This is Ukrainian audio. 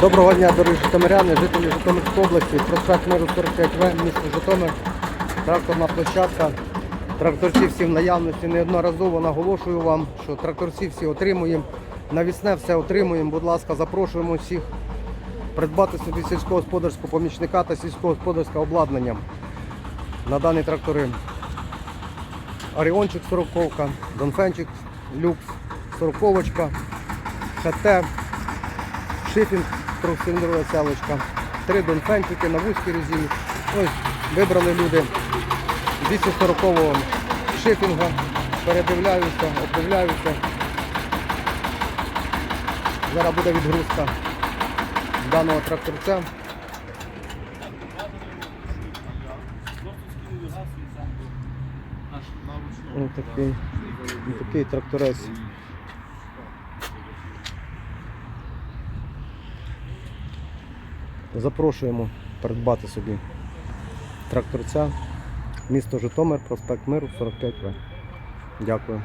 Доброго дня, дорогі житомиряни, жителі Житомирської області, проспект Миру 45В, місто Житомир, тракторна площадка. Тракторці всі в наявності. Неодноразово наголошую вам, що тракторці всі отримуємо. Навісне все отримуємо. Будь ласка, запрошуємо всіх придбати собі сільськогосподарського помічника та сільськогосподарське обладнання на дані трактори. Оріончик 40, Донфенчик Люкс 40, ХТ, шифінг трьохциліндрова цялочка, три донфенчики на вузькій резині. Ось вибрали люди 240-го шифінга, передивляються, обдивляються. Зараз буде відгрузка даного тракторця. Ось такий, такий тракторець. Запрошуємо придбати собі тракторця. Місто Житомир, проспект Миру, 45В. Дякую.